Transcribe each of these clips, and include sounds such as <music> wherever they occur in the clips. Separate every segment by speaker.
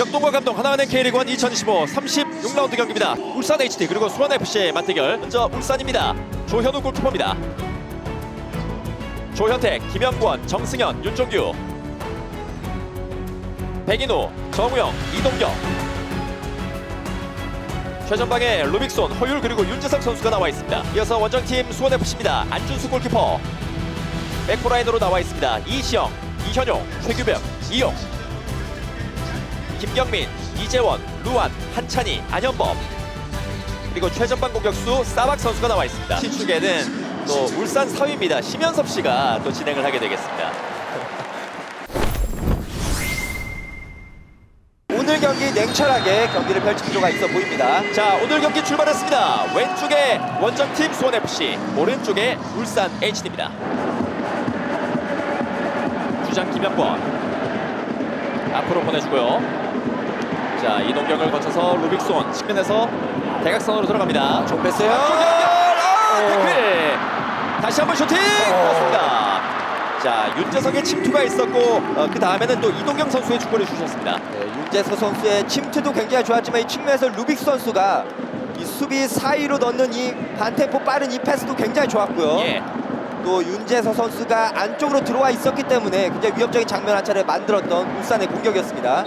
Speaker 1: 역동과 감동 하나은행 K리그 1 2025 36라운드 경기입니다. 울산 HD 그리고 수원 FC의 맞대결. 먼저 울산입니다. 조현우 골키퍼입니다. 조현택, 김영권, 정승현, 윤종규, 백인호, 정우영, 이동경. 최전방에 루빅손, 허율 그리고 윤재석 선수가 나와 있습니다. 이어서 원정팀 수원 FC입니다. 안준수 골키퍼. 백포라인으로 나와 있습니다. 이시영, 이현용, 최규병, 이용. 김경민, 이재원, 루안, 한찬희, 안현범 그리고 최전방 공격수 싸박 선수가 나와 있습니다. 시축에는 또 울산 사위입니다. 심연섭 씨가 또 진행을 하게 되겠습니다. <laughs>
Speaker 2: 오늘 경기 냉철하게 경기를 펼칠 필요가 있어 보입니다.
Speaker 1: 자 오늘 경기 출발했습니다. 왼쪽에 원정팀 수원 FC, 오른쪽에 울산 HD입니다. 주장 김영권 앞으로 보내주고요. 자 이동경을 거쳐서 루빅손 측면에서 대각선으로 들어갑니다.
Speaker 2: 좀 뺐어요.
Speaker 1: 아,
Speaker 2: 오.
Speaker 1: 태클. 다시 한번 슈팅 그렇습니다. 자 윤재석의 침투가 있었고 어, 그 다음에는 또 이동경 선수의 축구를 주셨습니다.
Speaker 2: 네, 윤재서 선수의 침투도 굉장히 좋았지만 이 측면에서 루빅 선수가 이 수비 사이로 넣는 이 반템포 빠른 이 패스도 굉장히 좋았고요.
Speaker 1: 예.
Speaker 2: 또 윤재서 선수가 안쪽으로 들어와 있었기 때문에 굉장히 위협적인 장면 한 차례 만들었던 울산의 공격이었습니다.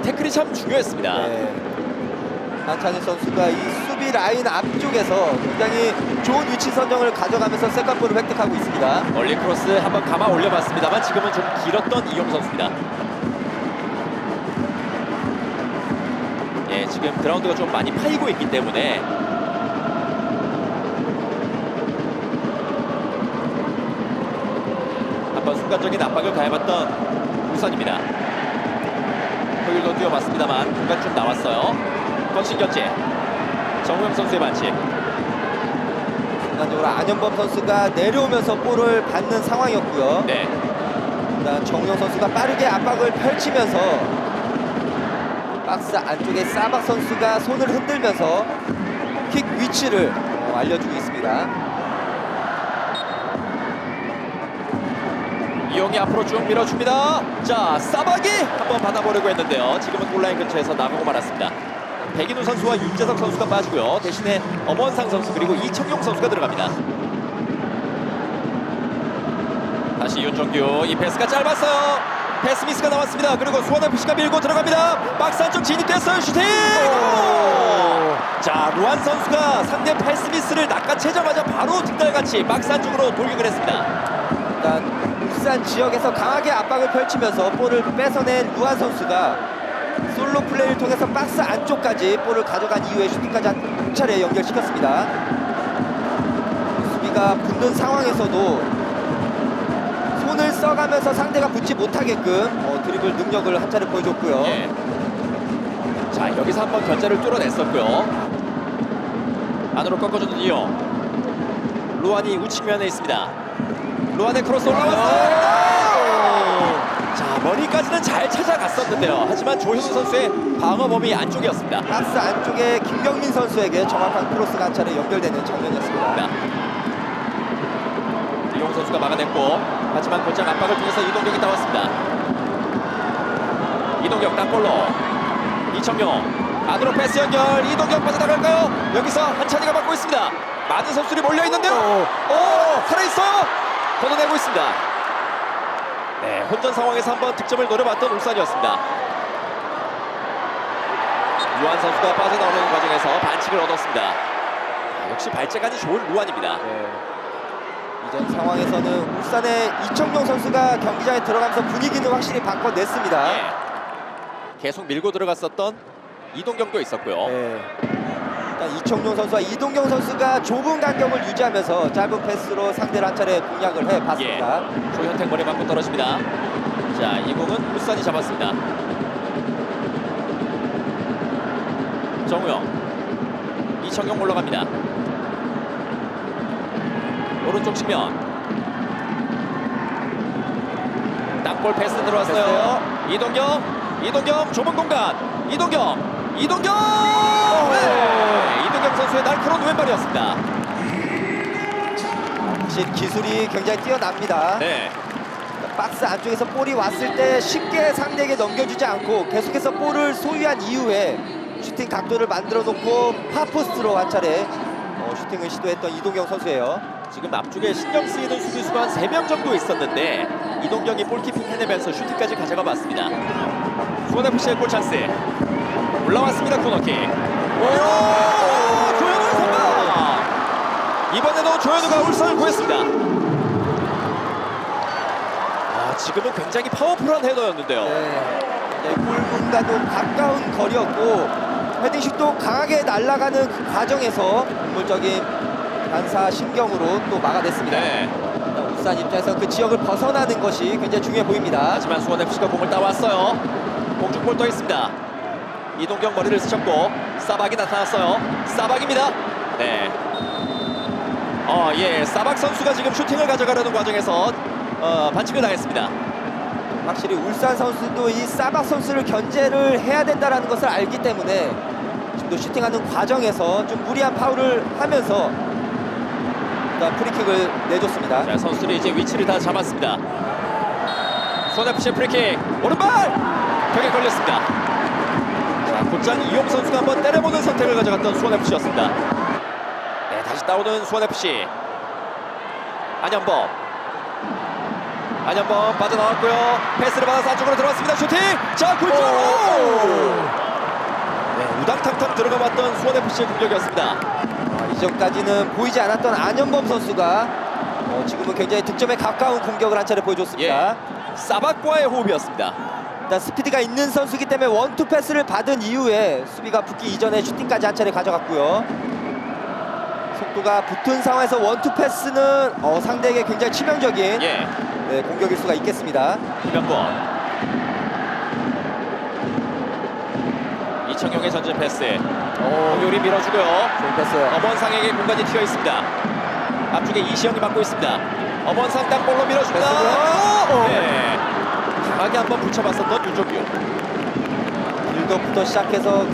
Speaker 1: 아, 이 태클이 참 중요했습니다.
Speaker 2: 네. 한찬희 선수가 이 수비 라인 앞쪽에서 굉장히 좋은 위치 선정을 가져가면서 세컨볼을 획득하고 있습니다.
Speaker 1: 멀리 크로스 한번 감아 올려봤습니다만 지금은 좀 길었던 이용 선수입니다. 예, 지금 그라운드가 좀 많이 파이고 있기 때문에 한번 순간적인 압박을 가해봤던 우선입니다. 뛰어봤습니다만 중간 좀 나왔어요. 건신 견제. 정우영 선수의 반칙.
Speaker 2: 순간적으로 안현범 선수가 내려오면서 볼을 받는 상황이었고요.
Speaker 1: 네.
Speaker 2: 일단 정우영 선수가 빠르게 압박을 펼치면서 박스 안쪽에 사박 선수가 손을 흔들면서 킥 위치를 어, 알려주고 있습니다.
Speaker 1: 이용이 앞으로 쭉 밀어줍니다. 자, 싸박이 한번 받아보려고 했는데요. 지금은 골라인 근처에서 나가고 말았습니다. 백인우 선수와 윤재석 선수가 빠지고요. 대신에 엄원상 선수 그리고 이청용 선수가 들어갑니다. 다시 윤종규 이 패스가 짧았어요. 패스 미스가 나왔습니다. 그리고 수원 FC가 밀고 들어갑니다. 박스 안쪽 진입됐어요. 슈팅! 자, 루안 선수가 상대 패스 미스를 낚아채자마자 바로 득달같이 박스 안쪽으로 돌격을 했습니다.
Speaker 2: 일단 울산 지역에서 강하게 압박을 펼치면서 볼을 뺏어낸 루안 선수가 솔로 플레이를 통해서 박스 안쪽까지 볼을 가져간 이후에 슈팅까지 한 차례 연결시켰습니다. 수비가 붙는 상황에서도 손을 써가면서 상대가 붙지 못하게끔 어, 드리블 능력을 한 차례 보여줬고요.
Speaker 1: 예. 자 여기서 한번 견제를 뚫어냈었고요. 안으로 꺾어주는 이용. 루안이 우측면에 있습니다. 루안의 크로스 올라왔어요. 자 머리까지는 잘 찾아갔었는데요. 하지만 조현우 선수의 방어 범위 안쪽이었습니다.
Speaker 2: 박스 안쪽에 김경민 선수에게 정확한 크로스가 한 차례 연결되는 장면이었습니다.
Speaker 1: 자, 이용 선수가 막아냈고 하지만 곧장 압박을 통해서 이동경이 나왔습니다. 이동경 땅볼로 이청용 안으로 패스 연결 이동경 빠져나갈까요? 여기서 한찬이가 막고 있습니다. 많은 선수들이 몰려 있는데요. 오 살아 있어요. 걷어내고 있습니다. 네 혼전 상황에서 한번 득점을 노려봤던 울산이었습니다. 유한 선수가 빠져나오는 과정에서 반칙을 얻었습니다. 아, 역시 발재간이 좋은 루안입니다.
Speaker 2: 네. 이전 상황에서는 울산의 이청용 선수가 경기장에 들어가면서 분위기는 확실히 바꿔냈습니다.
Speaker 1: 예. 계속 밀고 들어갔었던 이동경도 있었고요.
Speaker 2: 네. 일단 이청용 선수와 이동경 선수가 좁은 간격을 유지하면서 짧은 패스로 상대를 한 차례 공략을
Speaker 1: 예.
Speaker 2: 해봤습니다.
Speaker 1: 조현택 머리 맞고 떨어집니다. 자, 이 공은 울산이 잡았습니다. 정우영, 이청용 올라갑니다. 오른쪽 측면. 땅볼 패스 들어왔어요. 이동경, 이동경 좁은 공간. 이동경, 이동경. 네, 이동경 선수의 날카로운
Speaker 2: 박스 안쪽에서 볼이 왔을 때 쉽게 상대에게 넘겨주지 않고 계속해서 볼을 소유한 이후에 슈팅 각도를 만들어 놓고 파포스트로 한 차례 어, 슈팅을 시도했던 이동경 선수예요.
Speaker 1: 지금 앞쪽에 신경 쓰이는 수비수가 한 3명 정도 있었는데 이동경이 볼키핑 해내면서 슈팅까지 가져가 봤습니다. 수원FC의 골 찬스. 올라왔습니다 코너킥. 오! 이번에도 조현우가 울선을 구했습니다. 아, 지금은 굉장히 파워풀한 헤더였는데요.
Speaker 2: 네, 네, 골문과도 가까운 거리였고 헤딩슛도 강하게 날아가는 그 과정에서 물적인 반사 신경으로 또 막아냈습니다.
Speaker 1: 네.
Speaker 2: 울산 입장에서 그 지역을 벗어나는 것이 굉장히 중요해 보입니다.
Speaker 1: 하지만 수원FC가 공을 따왔어요. 공중볼 떠 있습니다. 이동경 머리를 쓰셨고 사박이 나타났어요. 사박입니다. 네. 어, 예, 사박 선수가 지금 슈팅을 가져가려는 과정에서 어, 반칙을 당했습니다.
Speaker 2: 확실히 울산 선수도 이 사박 선수를 견제를 해야 된다는 것을 알기 때문에 지금도 슈팅하는 과정에서 좀 무리한 파울을 하면서 프리킥을 내줬습니다.
Speaker 1: 자, 선수들이 이제 위치를 다 잡았습니다. 수원FC 프리킥 오른발 벽에 걸렸습니다. 자, 곧장 이용 선수가 한번 때려보는 선택을 가져갔던 수원FC였습니다. 따오는 수원FC. 안현범. 안현범 빠져나왔고요. 패스를 받아서 안쪽으로 들어왔습니다. 슈팅! 자, 굴절! 네, 우당탕탕 들어가 봤던 수원FC의 공격이었습니다.
Speaker 2: 아, 이전까지는 보이지 않았던 안현범 선수가 어, 지금은 굉장히 득점에 가까운 공격을 한 차례 보여줬습니다.
Speaker 1: 예. 사박과의 호흡이었습니다.
Speaker 2: 일단 스피드가 있는 선수기 때문에 원투 패스를 받은 이후에 수비가 붙기 이전에 슈팅까지 한 차례 가져갔고요. 속도가 붙은 상황에서 원투 패스는 어, 상대에게 굉장히 치명적인
Speaker 1: 예.
Speaker 2: 네, 공격일 수가 있겠습니다.
Speaker 1: 김현권 이청용의 전진 패스 요리 밀어주고요
Speaker 2: 좋은 패스예요.
Speaker 1: 엄원상에게 공간이 튀어 있습니다 앞쪽에 이시영이 맡고 있습니다 엄원상 땅볼로 밀어줍니다
Speaker 2: 패스고요.
Speaker 1: 네. 강하게 한번 붙여봤었던 윤종규
Speaker 2: 빌드업부터 시작해서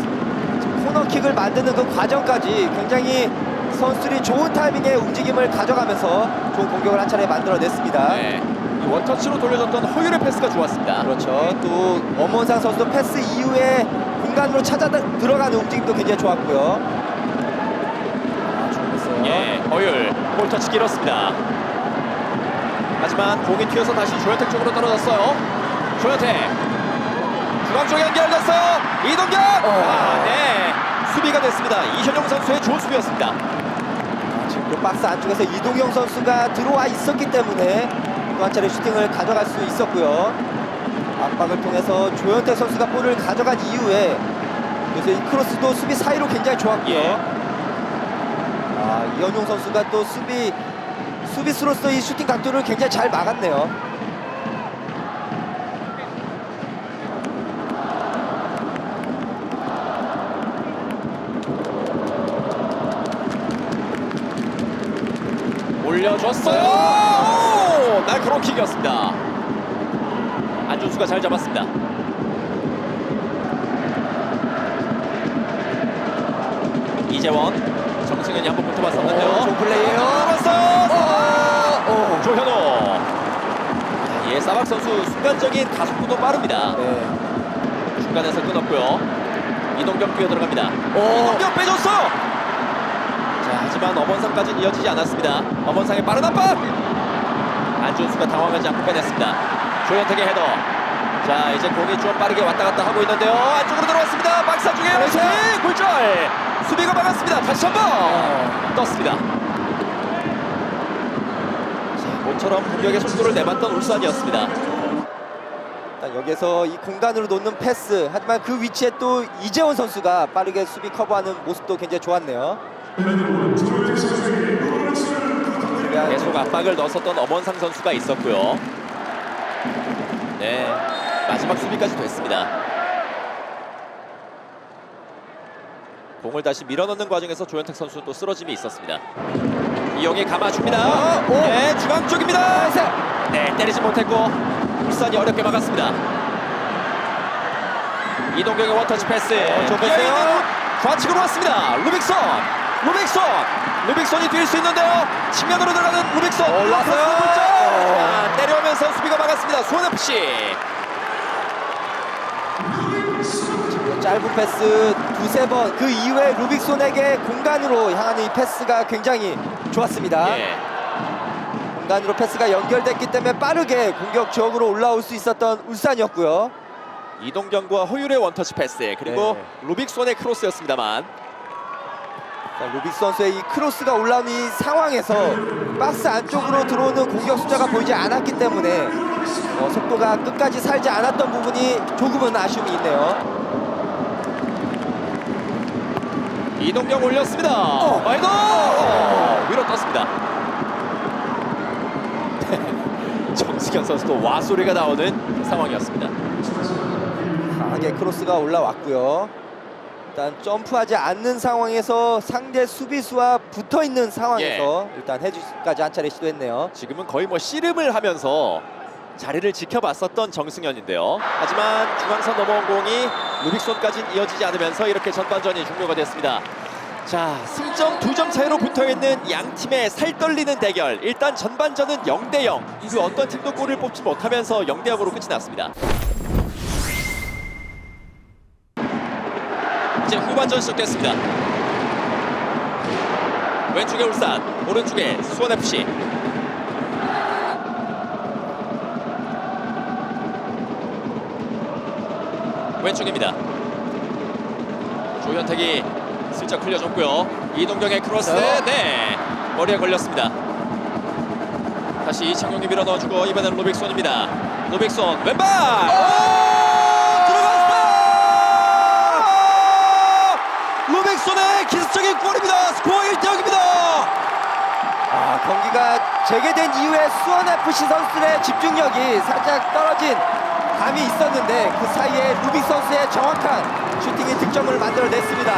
Speaker 2: 코너킥을 만드는 그 과정까지 굉장히 선수들이 좋은 타이밍에 움직임을 가져가면서 좋은 공격을 한 차례 만들어냈습니다.
Speaker 1: 네. 이 원터치로 돌려줬던 허율의 패스가 좋았습니다
Speaker 2: 그렇죠. 또 엄원상 선수도 패스 이후에 공간으로 찾아 들어가는 움직임도 굉장히 좋았고요. 아, 패스예요.
Speaker 1: 예, 허율 볼터치 길었습니다. 하지만 공이 튀어서 다시 조현택 쪽으로 떨어졌어요. 조현택 중앙 쪽에 연결됐어요. 이동경. 아, 네. 수비가 됐습니다. 이현용 선수의 좋은 수비였습니다.
Speaker 2: 또 박스 안쪽에서 이동영 선수가 들어와 있었기 때문에 또 한 차례 슈팅을 가져갈 수 있었고요. 압박을 통해서 조현태 선수가 볼을 가져간 이후에 그래서 이 크로스도 수비 사이로 굉장히 좋았고요.
Speaker 1: 예.
Speaker 2: 아, 이현용 선수가 또 수비 수비수로서 이 슈팅 각도를 굉장히 잘 막았네요.
Speaker 1: 올려줬어요. 오! 날카로운 킥이었습니다. 안준수가 잘 잡았습니다. 이재원, 정승현이 한번 붙어봤었는데요.
Speaker 2: 오, 좋은 플레이예요.
Speaker 1: 조현우. 예, 사박 선수 순간적인 가속도도 빠릅니다.
Speaker 2: 네.
Speaker 1: 중간에서 끊었고요. 이동경 뛰어 들어갑니다.
Speaker 2: 오.
Speaker 1: 이동경 빼줬어요. 자, 하지만 엄원상까지는 이어지지 않았습니다. 엄원상의 빠른 압박. 안준수가 당황하지 않고 빼냈습니다. 조현택의 헤더. 자, 이제 공이 좀 빠르게 왔다 갔다 하고 있는데요. 안쪽으로 들어왔습니다. 박사 중에
Speaker 2: 그렇죠.
Speaker 1: 왼손 골절. 수비가 막았습니다. 다시 한번 떴습니다. 자, 모처럼 공격의 속도를 내봤던 울산이었습니다.
Speaker 2: 여기서 이 공간으로 놓는 패스 하지만 그 위치에 또 이재원 선수가 빠르게 수비 커버하는 모습도 굉장히 좋았네요.
Speaker 1: 계속 압박을 넣었었던 엄원상 선수가 있었고요. 네, 마지막 수비까지 됐습니다. 공을 다시 밀어넣는 과정에서 조현택 선수 또 쓰러짐이 있었습니다. 이영이 감아줍니다.
Speaker 2: 어, 오.
Speaker 1: 네, 중앙 쪽입니다. 네, 때리지 못했고 울산이 어렵게 막았습니다. 이동경의 원터치 패스.
Speaker 2: 어.
Speaker 1: 이영이는 좌측으로 왔습니다. 루빅son, 루빅son, 루빅son이 뛸 수 있는데요. 측면으로 들어가는 루빅son.
Speaker 2: 올랐어요.
Speaker 1: 골절! 자, 때려오면서 수비가 막았습니다. 수원FC.
Speaker 2: 짧은 패스 두세 번 그 이후에 루빅손에게 공간으로 향하는 이 패스가 굉장히 좋았습니다.
Speaker 1: 예.
Speaker 2: 공간으로 패스가 연결됐기 때문에 빠르게 공격 지역으로 올라올 수 있었던 울산이었고요.
Speaker 1: 이동경과 허율의 원터치 패스 그리고
Speaker 2: 네.
Speaker 1: 루빅손의 크로스였습니다만
Speaker 2: 자, 루빅 선수의 이 크로스가 올라온 이 상황에서 박스 안쪽으로 들어오는 공격 숫자가 보이지 않았기 때문에 어, 속도가 끝까지 살지 않았던 부분이 조금은 아쉬움이 있네요.
Speaker 1: 이동경 올렸습니다.
Speaker 2: 어.
Speaker 1: 마이너
Speaker 2: 어.
Speaker 1: 위로 떴습니다. <laughs> 정승현 선수도 와 소리가 나오는 상황이었습니다.
Speaker 2: 강하게 크로스가 올라왔고요. 일단 점프하지 않는 상황에서 상대 수비수와 붙어 있는 상황에서 일단 해주까지 한 차례 시도했네요.
Speaker 1: 지금은 거의 뭐 씨름을 하면서 자리를 지켜봤었던 정승현인데요. 하지만 중앙선 넘어온 공이 루빅손까지는 이어지지 않으면서 이렇게 전반전이 종료가 됐습니다. 자, 승점 두 점 차이로 붙어있는 양 팀의 살떨리는 대결. 일단 전반전은 0대 0. 그 어떤 팀도 골을 뽑지 못하면서 0대 0으로 끝이 났습니다. 후반전 시작됐습니다. 왼쪽에 울산, 오른쪽에 수원FC. 왼쪽입니다. 조현택이 슬쩍 흘려줬고요. 이동경의 크로스,
Speaker 2: 네.
Speaker 1: 네 머리에 걸렸습니다. 다시 이창용이 밀어 넣어주고 이번에는 로빅손입니다. 로빅손 왼발.
Speaker 2: 재개된 이후에 수원 FC 선수들의 집중력이 살짝 떨어진 감이 있었는데 그 사이에 루빅 선수의 정확한 슈팅이 득점을 만들어냈습니다.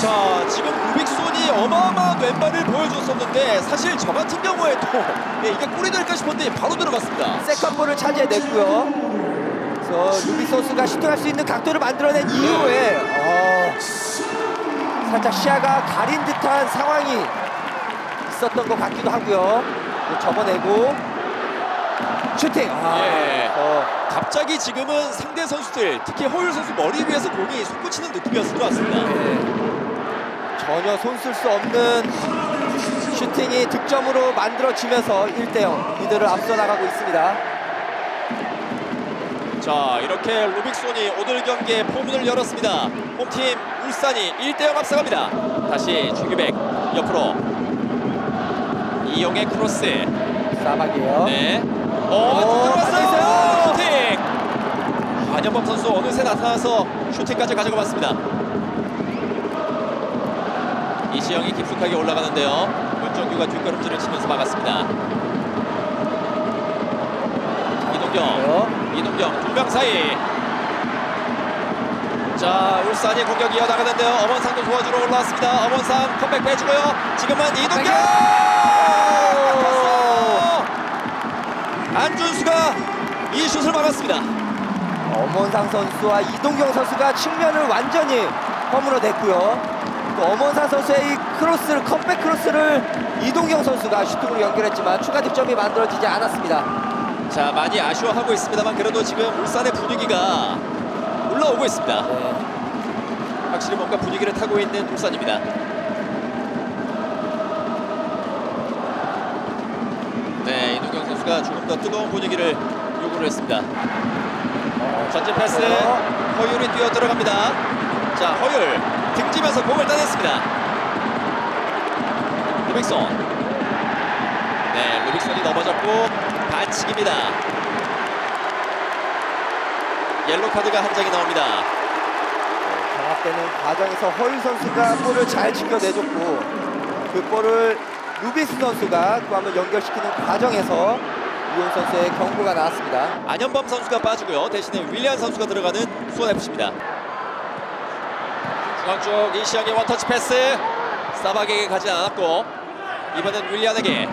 Speaker 1: 자 지금 루빅손이 어마어마한 왼발을 보여줬었는데 사실 저 같은 경우에도 <laughs> 예, 이게 골이 될까 싶었는데 바로 들어갔습니다.
Speaker 2: 세컨볼을 차지해냈고요. 그래서 루빅 선수가 슈팅할 수 있는 각도를 만들어낸 이후에 어, 살짝 시야가 가린 듯한 상황이 있었던 것 같기도 하고요. 또 접어내고 슈팅. 아,
Speaker 1: 예.
Speaker 2: 어,
Speaker 1: 갑자기 지금은 상대 선수들 특히 허율 선수 머리 위에서 공이 솟구치는 느낌이었을 것 같습니다.
Speaker 2: 네. 전혀 손쓸 수 없는 슈팅이 득점으로 만들어지면서 1대0 리드를 앞서 나가고 있습니다.
Speaker 1: 자 이렇게 루빅손이 오늘 경기에 포문을 열었습니다. 홈팀 울산이 1대0 앞서갑니다. 다시 주규백 옆으로 이용의 크로스
Speaker 2: 사박이에요.
Speaker 1: 네.
Speaker 2: 오,
Speaker 1: 어,
Speaker 2: 빠져있어요.
Speaker 1: 들어갔어요. 슈팅. 안현범 선수 어느새 나타나서 슈팅까지 가져가 봤습니다. 이시영이 깊숙하게 올라가는데요. 문정규가 뒷걸음질을 치면서 막았습니다. 이동경,
Speaker 2: 그래요.
Speaker 1: 이동경 두명 사이. 자, 울산이 공격 이어나가는데요. 엄원상도 도와주러 올라왔습니다. 엄원상 컴백 빼주고요. 지금은 이동경! 안준수가 이 슛을 막았습니다.
Speaker 2: 엄원상 선수와 이동경 선수가 측면을 완전히 허물어 냈고요. 또 엄원상 선수의 이 크로스를 컵백 크로스를 이동경 선수가 슈팅으로 연결했지만 추가 득점이 만들어지지 않았습니다.
Speaker 1: 자, 많이 아쉬워하고 있습니다만 그래도 지금 울산의 분위기가 올라오고 있습니다.
Speaker 2: 네.
Speaker 1: 확실히 뭔가 분위기를 타고 있는 울산입니다. 네, 이동경 선수가 조금 더 뜨거운 분위기를 요구를 했습니다. 전진 패스 허율이 뛰어 들어갑니다. 자, 허율 등지면서 공을 따냈습니다. 루빅손. 네, 루빅손이 넘어졌고 반칙입니다. 옐로 카드가 한 장이 나옵니다.
Speaker 2: 경합되는 과정에서 허율 선수가 볼을 잘 지켜내줬고 그 볼을 루비스 선수가 또 한번 연결시키는 과정에서 이용 선수의 경고가 나왔습니다.
Speaker 1: 안현범 선수가 빠지고요. 대신에 윌리안 선수가 들어가는 수원 FC입니다. 중앙 쪽 이시영의 원터치 패스 사박에게 가지 않았고 이번엔 윌리안에게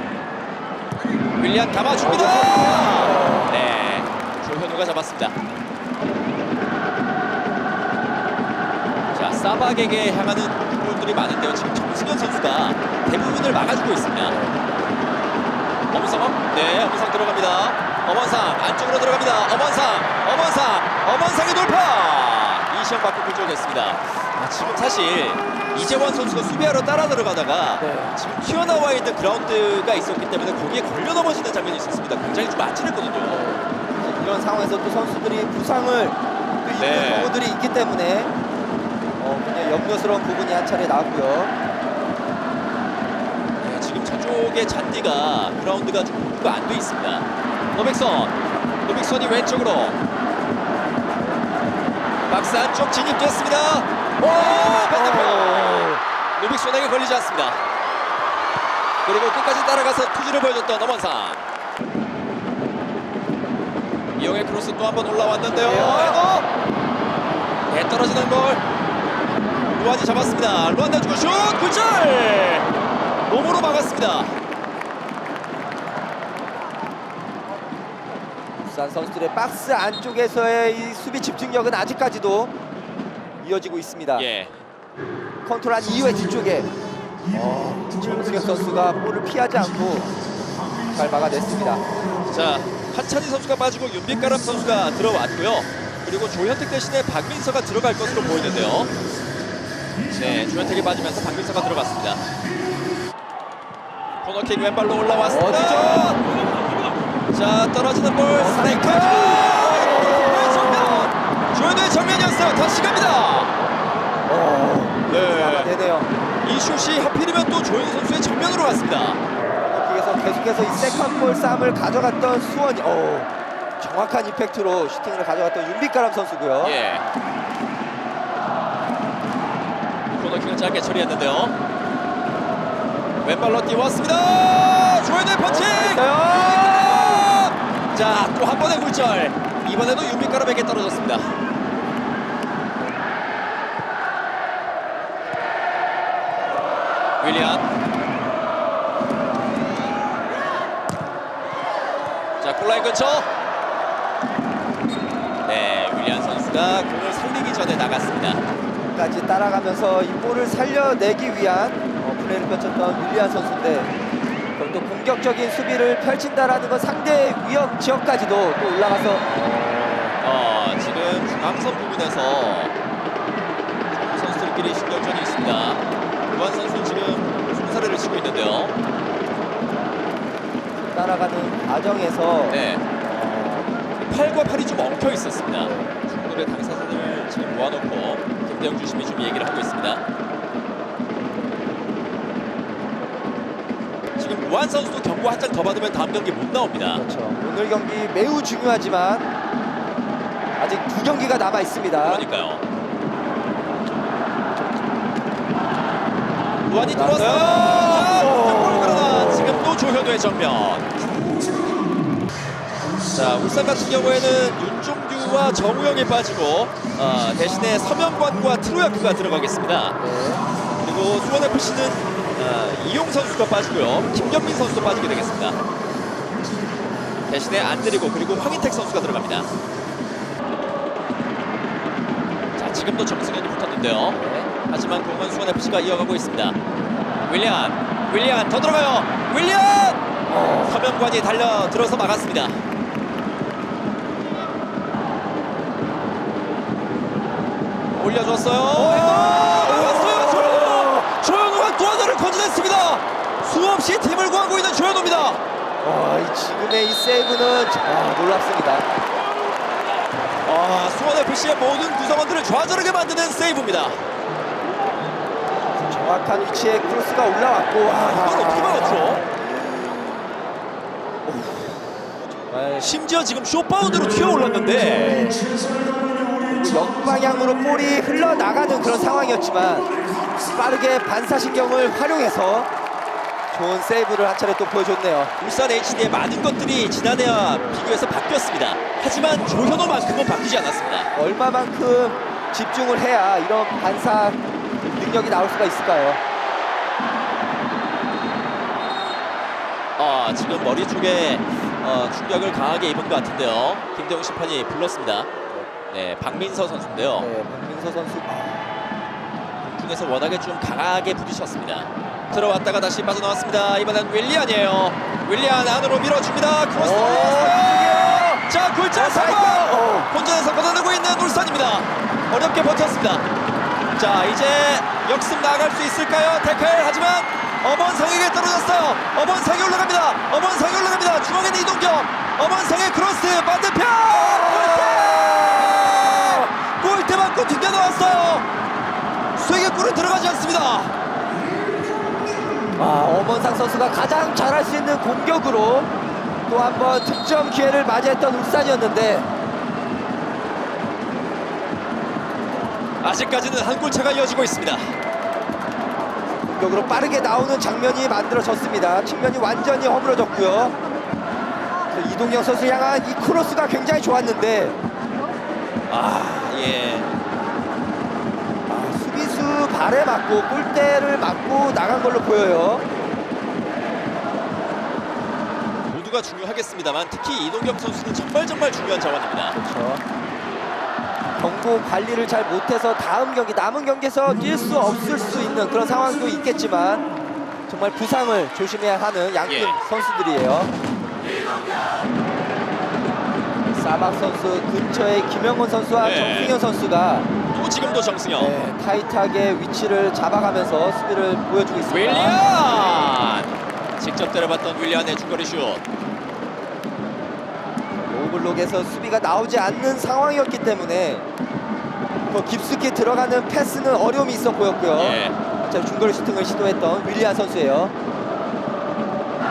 Speaker 1: 윌리안 감아줍니다. 네, 조현우가 잡았습니다. 자, 사박에게 향하는 볼들이 많은데요. 지금 정승현 선수가 대부분을 막아주고 있습니다. 엄성업 네, 엄원상 들어갑니다. 엄원상 안쪽으로 들어갑니다. 엄원상, 엄원상, 엄원상의 돌파. 이시영 받고 굴절됐습니다. 아, 지금 사실 이재원 선수가 수비하러 따라 들어가다가
Speaker 2: 네.
Speaker 1: 지금 튀어나와 있는 그라운드가 있었기 때문에 거기에 걸려 넘어지는 장면이 있었습니다. 굉장히 좀 아찔했거든요.
Speaker 2: 이런 상황에서 또 선수들이 부상을 또 입는
Speaker 1: 네.
Speaker 2: 경우들이 있기 때문에 어, 굉장히 염려스러운 부분이 한 차례 나왔고요.
Speaker 1: 저쪽에 잔디가 그라운드가 좀 공부가 안돼 있습니다. 노백선, 노백선이 왼쪽으로 박스 안쪽 진입됐습니다. 오, 반대편. 노백선에게 걸리지 않습니다. 그리고 끝까지 따라가서 투지를 보여줬던 엄원상. 이영의 크로스 또 한 번 올라왔는데요.
Speaker 2: 네.
Speaker 1: 에도 네, 떨어지는 볼. 루안이 잡았습니다. 루안 내주고 슛! 굴절! 몸으로 막았습니다.
Speaker 2: 부산 선수들의 박스 안쪽에서의 이 수비 집중력은 아직까지도 이어지고 있습니다.
Speaker 1: 예.
Speaker 2: 컨트롤한 이후에 뒤쪽에 어, 정승혁 선수가 볼을 피하지 않고 잘 막아냈습니다.
Speaker 1: 자, 한찬희 선수가 빠지고 윤빛가람 선수가 들어왔고요. 그리고 조현택 대신에 박민서가 들어갈 것으로 보이는데요. 네, 조현택이 빠지면서 박민서가 들어갔습니다. 코너킥 왼발로 올라왔습니다.
Speaker 2: 어디죠?
Speaker 1: 자, 떨어지는 볼. 조현의 정면. 조현의 정면이었어요. 다시 갑니다.
Speaker 2: 어,
Speaker 1: 네.
Speaker 2: 막아내네요.
Speaker 1: 이 슛이 하필이면 또 조현 선수의 정면으로 갔습니다.
Speaker 2: 여기에서 계속해서 이 세컨볼 싸움을 가져갔던 수원이 어, 정확한 임팩트로 슈팅을 가져갔던 윤빛가람 선수고요.
Speaker 1: 예. 코너킥을 짧게 처리했는데요. 왼발로 띄웠습니다. 조현의 펀칭. 자, 또 한 번의 굴절. 이번에도 윤빛가람에게 떨어졌습니다. 윌리안. 자, 골라인 근처. 네, 윌리안 선수가 공을 살리기 전에 나갔습니다.
Speaker 2: 까지 따라가면서 이 볼을 살려내기 위한 어, 플레이를 펼쳤던 윌리안 선수인데 또 공격적인 수비를 펼친다라는 건 상대 위협 지역까지도 또 올라가서
Speaker 1: 어, 지금 중앙선 부분에서 선수들끼리 신경전이 있습니다. 루안 선수 지금 손사래를 치고 있는데요.
Speaker 2: 따라가는 과정에서
Speaker 1: 네. 팔과 팔이 좀 엉켜 있었습니다. 중국의 당사선을 지금 모아놓고 김대영 주심이 좀 얘기를 하고 있습니다. 루안 선수도 경고 한 장 더 받으면 다음 경기 못 나옵니다.
Speaker 2: 그렇죠. 오늘 경기 매우 중요하지만 아직 두 경기가 남아 있습니다.
Speaker 1: 그러니까요.
Speaker 2: 나왔어요.
Speaker 1: 들어왔어요. 골 그러나 지금 또 조현우의 정면. 자 울산 같은 경우에는 윤종규와 정우영이 빠지고 어, 대신에 서명관과 트로야크가 들어가겠습니다.
Speaker 2: 네.
Speaker 1: 그리고 수원 FC는 어, 이용 선수가 빠지고요. 김경민 선수도 빠지게 되겠습니다. 대신에 안드리고 그리고 황인택 선수가 들어갑니다. 자 지금도 정승현이 붙었는데요. 하지만 공은 수원 FC가 이어가고 있습니다. 윌리안, 윌리안 더 들어가요. 윌리안
Speaker 2: 어,
Speaker 1: 서명관이 달려 들어서 막았습니다. 올려줬어요. 건져냈습니다. 수없이 팀을 구하고 있는 조현우입니다.
Speaker 2: 와, 이 지금의 이 세이브는 아, 놀랍습니다.
Speaker 1: 아, 수원 FC의 모든 구성원들을 좌절하게 만드는 세이브입니다.
Speaker 2: 정확한 위치에 크로스가 올라왔고 와,
Speaker 1: 이걸 어떻게 막았죠?
Speaker 2: 정말
Speaker 1: 심지어 지금 쇼파운드로 튀어 올랐는데
Speaker 2: 역방향으로 볼이 흘러나가는 그런 상황이었지만 빠르게 반사신경을 활용해서 좋은 세이브를 한 차례 또 보여줬네요.
Speaker 1: 울산 HD의 많은 것들이 지난해와 비교해서 바뀌었습니다. 하지만 조현우만큼은 바뀌지 않았습니다.
Speaker 2: 얼마만큼 집중을 해야 이런 반사 능력이 나올 수가 있을까요?
Speaker 1: 아, 지금 머리 쪽에 어, 충격을 강하게 입은 것 같은데요. 김대웅 심판이 불렀습니다. 네, 박민서 선수인데요.
Speaker 2: 네, 박민서 선수
Speaker 1: 중에서 워낙에 좀 강하게 부딪혔습니다. 들어왔다가 다시 빠져나왔습니다. 이번엔 윌리안이에요. 윌리안 안으로 밀어줍니다. 크로스
Speaker 2: 오,
Speaker 1: 올라왔어요. 자,
Speaker 2: 어,
Speaker 1: 성공. 혼전에서 걷어내고 있는 울산입니다. 어렵게 버텼습니다. 자, 이제 역습 나갈 수 있을까요? 태클 하지만 엄원성에게 떨어졌어요. 엄원성이 올라갑니다. 엄원성이 올라갑니다. 중앙에는 이동경. 엄원성의 크로스 반대편. 골대! 골대 맞고 튕겨 나왔어요. 수에게 골은 들어가지 않습니다.
Speaker 2: 아, 엄원상 선수가 가장 잘할 수 있는 공격으로 또 한 번 득점 기회를 맞이했던 울산이었는데
Speaker 1: 아직까지는 한 골 차가 이어지고 있습니다.
Speaker 2: 공격으로 빠르게 나오는 장면이 만들어졌습니다. 측면이 완전히 허물어졌고요. 그 이동경 선수 향한 이 크로스가 굉장히 좋았는데
Speaker 1: 아, 예.
Speaker 2: 아, 발에 맞고 골대를 맞고 나간 걸로 보여요.
Speaker 1: 모두가 중요하겠습니다만 특히 이동경 선수는 정말 정말 중요한 자원입니다.
Speaker 2: 그렇죠. 경고 관리를 잘 못해서 다음 경기 남은 경기에서 뛸 수 없을 수 있는 그런 상황도 있겠지만 정말 부상을 조심해야 하는 양팀
Speaker 1: 예.
Speaker 2: 선수들이에요. 사박 선수 근처에 김영훈 선수와
Speaker 1: 네.
Speaker 2: 정승현 선수가
Speaker 1: 또 지금도 정승영.
Speaker 2: 네, 타이트하게 위치를 잡아가면서 수비를 보여주고 있습니다.
Speaker 1: 윌리안! 직접 때려봤던 윌리안의 중거리 슛.
Speaker 2: 오블록에서 수비가 나오지 않는 상황이었기 때문에 더 깊숙이 들어가는 패스는 어려움이 있어 보였고요.
Speaker 1: 예.
Speaker 2: 자, 중거리 슈팅을 시도했던 윌리안 선수예요.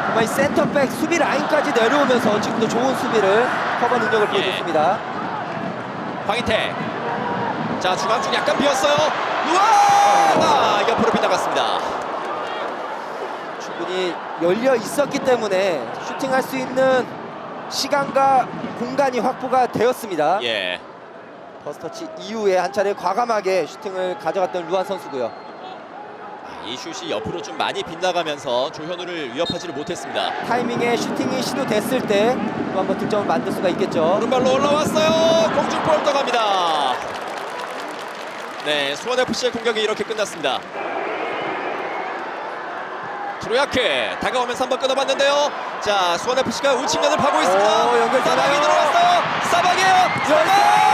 Speaker 2: 정말 이 센터백 수비 라인까지 내려오면서 지금도 좋은 수비를 커버 능력을
Speaker 1: 예.
Speaker 2: 보여줬습니다.
Speaker 1: 황희태. 자, 중앙 쪽 약간 비었어요. 우와! 아, 옆으로 빗나갔습니다.
Speaker 2: 충분히 열려 있었기 때문에 슈팅할 수 있는 시간과 공간이 확보가 되었습니다.
Speaker 1: 예.
Speaker 2: 버스터치 이후에 한 차례 과감하게 슈팅을 가져갔던 루안 선수고요.
Speaker 1: 이 슛이 옆으로 좀 많이 빗나가면서 조현우를 위협하지를 못했습니다.
Speaker 2: 타이밍에 슈팅이 시도됐을 때 또 한번 득점을 만들 수가 있겠죠.
Speaker 1: 오른발로 올라왔어요. 공중볼 떠갑니다. 네, 수원 FC의 공격이 이렇게 끝났습니다. 트로야크 다가오면서 한번 끊어봤는데요. 자, 수원 FC가 우측면을 파고 있습니다.
Speaker 2: 오, 연결
Speaker 1: 사박이
Speaker 2: 되나요?
Speaker 1: 들어왔어요. 사박이에요. 사박!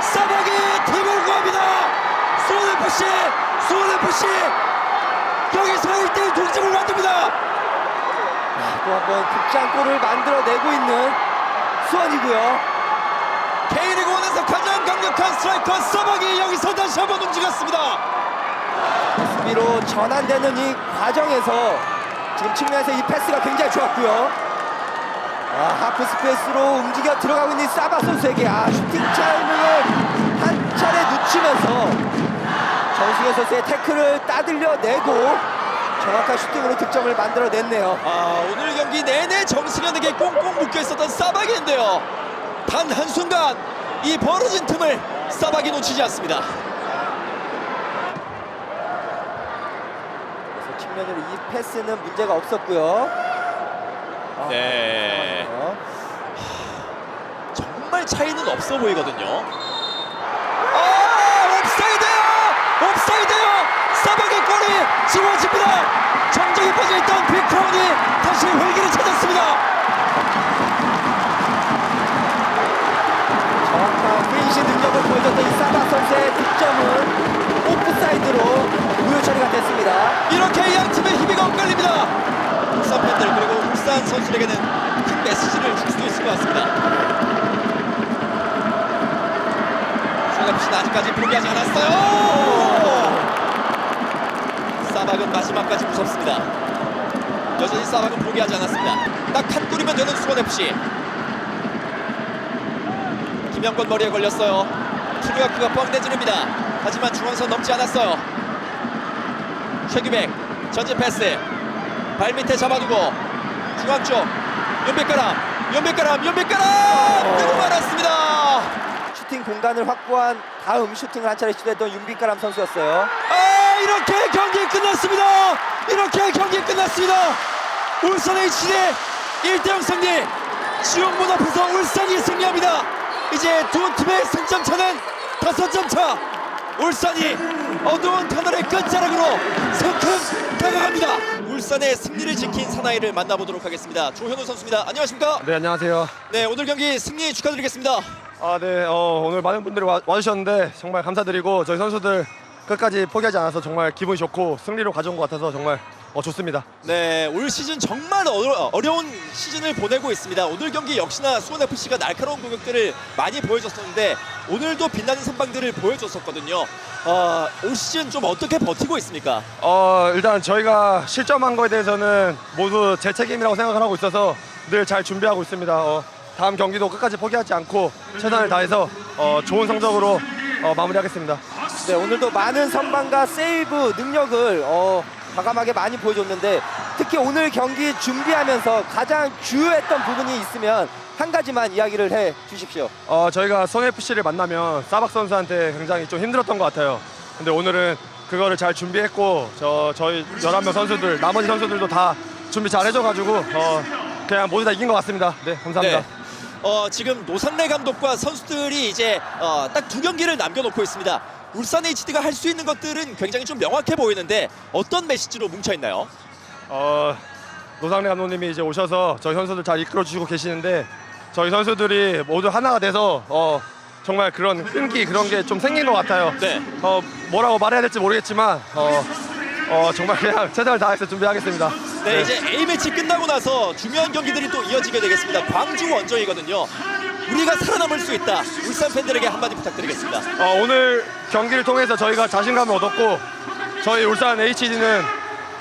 Speaker 1: 사박이 팀을 구합니다. 수원 FC, 수원 FC 여기서 1대1 동점을 만듭니다.
Speaker 2: 또 한 번 극장골을 만들어내고 있는 수원이고요.
Speaker 1: K리그 1에서 가장 강력한 스트라이커 사박이 여기서 다시 한번 움직였습니다.
Speaker 2: 수비로 전환되는 이 과정에서 지금 측면에서 이 패스가 굉장히 좋았고요. 아, 하프 스페이스로 움직여 들어가고 있는 이 사바 선수에게 아, 슈팅 타이밍을 한 차례 놓치면서 정승현 선수의 태클을 따들려 내고 정확한 슈팅으로 득점을 만들어냈네요.
Speaker 1: 아, 오늘 경기 내내 정승현에게 꽁꽁 묶여 있었던 사박인데요. 단 한순간 이 벌어진 틈을 사박이 놓치지 않습니다.
Speaker 2: 그래서 측면으로 이 패스는 문제가 없었고요. 아,
Speaker 1: 네.
Speaker 2: 어,
Speaker 1: 정말 차이는 없어 보이거든요. 아, 옵사이드요! 옵사이드요! 사박의 골이 지워집니다. 정적이 빠져있던 빅크라운이 다시 활기를 찾았습니다.
Speaker 2: 정확한 페이시 능력을 보여줬던 이 사바 선수의 득점은 오프사이드로 무효 처리가 됐습니다.
Speaker 1: 이렇게 양 팀의 희비가 엇갈립니다. 울산 팬들 그리고 울산 선수들에게는 큰 메시지를 줄 수도 있을 것 같습니다. 수원FC는 아직까지 포기하지 않았어요. 사박은 마지막까지 무섭습니다. 여전히 사박은 포기하지 않았습니다. 딱 한 골이면 되는 수원FC. 김영권 머리에 걸렸어요. 투리아크가 뻥 내지릅니다. 하지만 중앙선 넘지 않았어요. 최규백 전진 패스 발밑에 잡아두고 중앙 쪽 연백가람 연백가람 연백가람 뜨고 말았습니다
Speaker 2: 슈팅 공간을 확보한 다음 슈팅을 한 차례 시도했던 윤빛가람 선수였어요.
Speaker 1: 아 이렇게 경 기 끝났습니다 이렇게 경기 끝났습니다 울산 HD의 1대0 승리 지원문 앞에서 울산이 승리합니다 이제 두 팀의 승점 차는 다섯 점 차 울산이 어두운 터널의 끝자락으로 성큼 다가갑니다. 울산의 승리를 지킨 사나이를 만나보도록 하겠습니다. 조현우 선수입니다. 안녕하십니까?
Speaker 3: 네 안녕하세요.
Speaker 1: 네 오늘 경기 승리 축하드리겠습니다.
Speaker 3: 아 네, 어, 오늘 많은 분들이 와, 와주셨는데 정말 감사드리고 저희 선수들 끝까지 포기하지 않아서 정말 기분이 좋고 승리로 가져온 것 같아서 정말 어, 좋습니다.
Speaker 1: 네, 올 시즌 정말 어려, 어려 운 시즌을 보내고 있습니다. 오늘 경기 역시나 수원 FC가 날카로운 공격들을 많이 보여줬었는데 오늘도 빛나는 선방들을 보여줬었거든요. 어, 올 시즌 좀 어떻게 버티고 있습니까?
Speaker 3: 어, 일단 저희가 실점한 거에 대해서는 모두 제 책임이라고 생각을 하고 있어서 늘 잘 준비하고 있습니다. 어, 다음 경기도 끝까지 포기하지 않고 최선을 다해서 어, 좋은 성적으로 어, 마무리하겠습니다.
Speaker 2: 네, 오늘도 많은 선방과 세이브 능력을 어, 과감하게 많이 보여줬는데 특히 오늘 경기 준비하면서 가장 주요했던 부분이 있으면 한 가지만 이야기를 해 주십시오.
Speaker 3: 어, 저희가 성 FC를 만나면 사박 선수한테 굉장히 좀 힘들었던 것 같아요. 근데 오늘은 그거를 잘 준비했고 저 저희 11명 선수들 나머지 선수들도 다 준비 잘 해줘가지고 어, 그냥 모두 다 이긴 것 같습니다. 네 감사합니다.
Speaker 1: 네. 어, 지금 노상래 감독과 선수들이 이제 어, 딱 두 경기를 남겨놓고 있습니다. 울산 HD가 할 수 있는 것들은 굉장히 좀 명확해 보이는데 어떤 메시지로 뭉쳐 있나요?
Speaker 3: 어, 노상래 감독님이 이제 오셔서 저희 선수들 잘 이끌어 주시고 계시는데 저희 선수들이 모두 하나가 돼서 어, 정말 그런 끈기 그런 게 좀 생긴 것 같아요.
Speaker 1: 네.
Speaker 3: 어, 뭐라고 말해야 될지 모르겠지만 어, 어, 정말 그냥 최선을 다해서 준비하겠습니다.
Speaker 1: 네, 이제 A 매치 끝나고 나서 중요한 경기들이 또 이어지게 되겠습니다. 광주 원정이거든요. 우리가 살아남을 수 있다. 울산 팬들에게 한마디 부탁드리겠습니다.
Speaker 3: 어, 오늘 경기를 통해서 저희가 자신감을 얻었고 저희 울산 HD는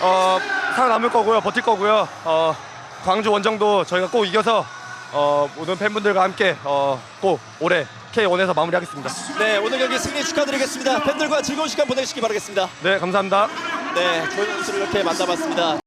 Speaker 3: 어, 살아남을 거고요 버틸 거고요 어, 광주 원정도 저희가 꼭 이겨서 어, 모든 팬분들과 함께 어, 꼭 올해 K1에서 마무리하겠습니다
Speaker 1: 네, 오늘 경기 승리 축하드리겠습니다. 팬들과 즐거운 시간 보내시기 바라겠습니다.
Speaker 3: 네 감사합니다
Speaker 1: 네, 조현 선수를 이렇게 만나봤습니다.